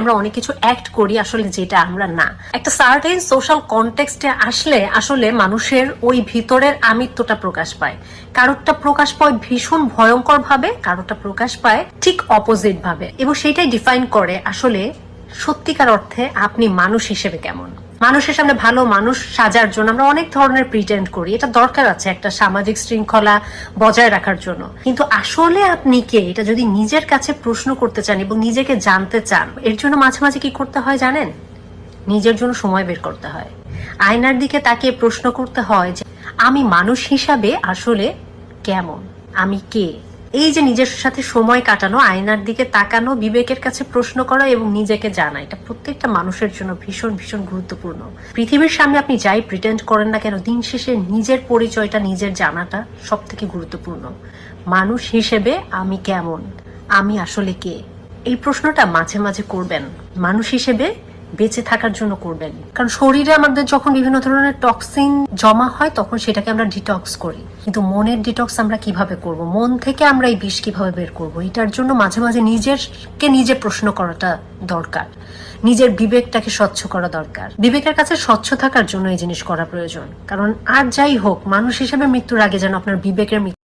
আমরা অনেক কিছু অ্যাক্ট করি আসলে যেটা আমরা না। একটা সার্টেন সোশ্যাল কনটেক্সটে আসলে আসলে মানুষের ওই ভিতরের আমিত্বটা প্রকাশ পায়। কারোরটা প্রকাশ পায় ভীষণ ভয়ঙ্কর ভাবে কারোরটা প্রকাশ পায় ঠিক অপোজিট ভাবে। এবং সেটাই ডিফাইন করে আসলে সত্যিকার অর্থে আপনি মানুষ হিসেবে কেমন। মানুষের সামনে ভালো মানুষ সাজার জন্য আমরা অনেক ধরনের প্রিটেন্ড করি। এটা দরকার আছে একটা সামাজিক শৃঙ্খলা বজায় রাখার জন্য। কিন্তু আসলে আপনি কে? এটা যদি নিজের কাছে প্রশ্ন করতে চান এবং নিজেকে জানতে চান, এর জন্য মাঝে মাঝে কি করতে হয় জানেন? নিজের জন্য সময় বের করতে হয়। আয়নার দিকে তাকে প্রশ্ন করতে হয় যে, আমি মানুষ হিসাবে আসলে কেমন? আমি কে? এই যে নিজের সাথে সময় কাটানো, আয়নার দিকে তাকানো, বিবেকের কাছে প্রশ্ন করা এবং নিজেকে জানা, এটা প্রত্যেকটা মানুষের জন্য ভীষণ ভীষণ গুরুত্বপূর্ণ। পৃথিবীর সামনে আপনি যাই প্রিটেন্ড করেন না কেন, দিন শেষে নিজের পরিচয়টা, নিজের জানাটা সব থেকে গুরুত্বপূর্ণ। মানুষ হিসেবে আমি কেমন? আমি আসলে কে? এই প্রশ্নটা মাঝে মাঝে করবেন। মানুষ হিসেবে বেঁচে থাকার জন্য করবেন। কারণ শরীরে আমাদের যখন বিভিন্ন ধরনের টক্সিন জমা হয়, তখন সেটাকে আমরা ডিটক্স করি। কিন্তু মনের ডিটক্স আমরা কীভাবে করব? মন থেকে আমরা এই বিষ কীভাবে বের করব? এটার জন্য মাঝে মাঝে নিজেরকে নিজে প্রশ্ন করাটা দরকার। নিজের বিবেকটাকে স্বচ্ছ করা দরকার। বিবেকের কাছে স্বচ্ছ থাকার জন্য এই জিনিস করা প্রয়োজন। কারণ আর যাই হোক, মানুষ হিসেবে মৃত্যুর আগে যেন আপনার বিবেকের